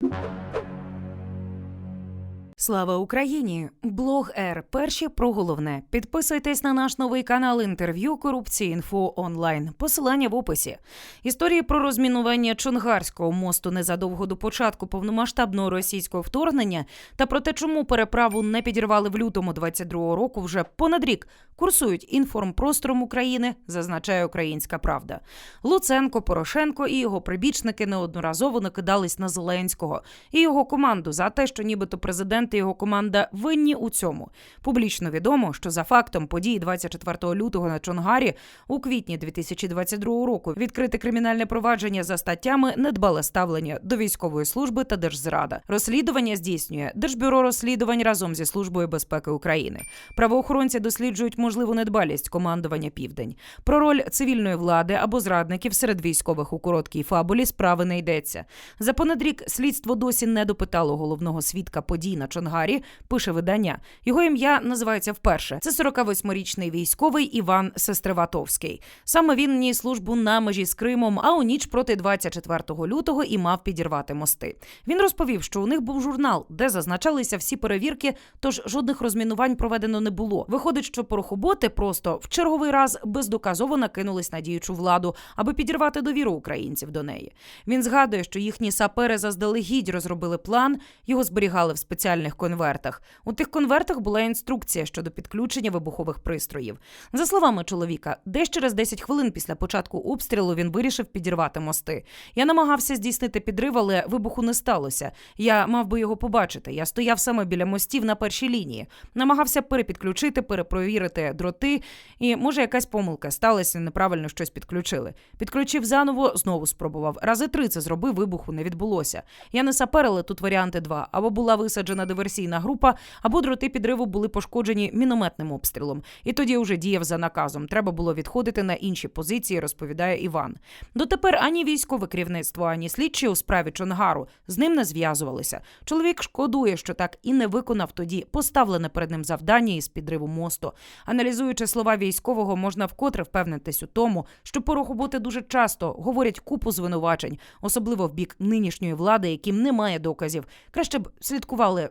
you Слава Україні! Блог Р. Перші про головне. Підписуйтесь на наш новий канал інтерв'ю Корупції інфо онлайн. Посилання в описі. Історії про розмінування Чонгарського мосту незадовго до початку повномасштабного російського вторгнення та про те, чому переправу не підірвали в лютому 22-го року, вже понад рік курсують інформпростором України, зазначає Українська Правда. Луценко, Порошенко і його прибічники неодноразово накидались на Зеленського і його команду за те, що нібито президент і його команда винні у цьому. Публічно відомо, що за фактом подій 24 лютого на Чонгарі у квітні 2022 року відкрите кримінальне провадження за статтями недбале ставлення до військової служби та держзрада. Розслідування здійснює Держбюро розслідувань разом зі службою безпеки України. Правоохоронці досліджують можливу недбалість командування Південь. Про роль цивільної влади або зрадників серед військових у короткій фабулі справи не йдеться. За понад рік слідство досі не допитало головного свідка подій на Чонгарі. Пише видання. Його ім'я називається вперше. Це 48-річний військовий Іван Сестриватовський. Саме він ніс службу на межі з Кримом, а у ніч проти 24 лютого і мав підірвати мости. Він розповів, що у них був журнал, де зазначалися всі перевірки, тож жодних розмінувань проведено не було. Виходить, що порохоботи просто в черговий раз бездоказово накинулись на діючу владу, аби підірвати довіру українців до неї. Він згадує, що їхні сапери заздалегідь розробили план, його зберігали в спеціальних конвертах. У тих конвертах була інструкція щодо підключення вибухових пристроїв. За словами чоловіка, десь через 10 хвилин після початку обстрілу він вирішив підірвати мости. Я намагався здійснити підрив, але вибуху не сталося. Я мав би його побачити. Я стояв саме біля мостів на першій лінії, намагався перепідключити, перепровірити дроти. І може якась помилка сталася, неправильно щось підключили. Підключив заново, знову спробував. Рази три це зробив, вибуху не відбулося. Я не сапер, але тут варіанти два: або була висаджена диверсійна група, або дроти підриву були пошкоджені мінометним обстрілом. І тоді вже діяв за наказом. Треба було відходити на інші позиції, розповідає Іван. Дотепер ані військове керівництво, ані слідчі у справі Чонгару з ним не зв'язувалися. Чоловік шкодує, що так і не виконав тоді поставлене перед ним завдання із підриву мосту. Аналізуючи слова військового, можна вкотре впевнитись у тому, що порохоботи дуже часто говорять купу звинувачень, особливо в бік нинішньої влади, яким немає доказів. Краще б слідкували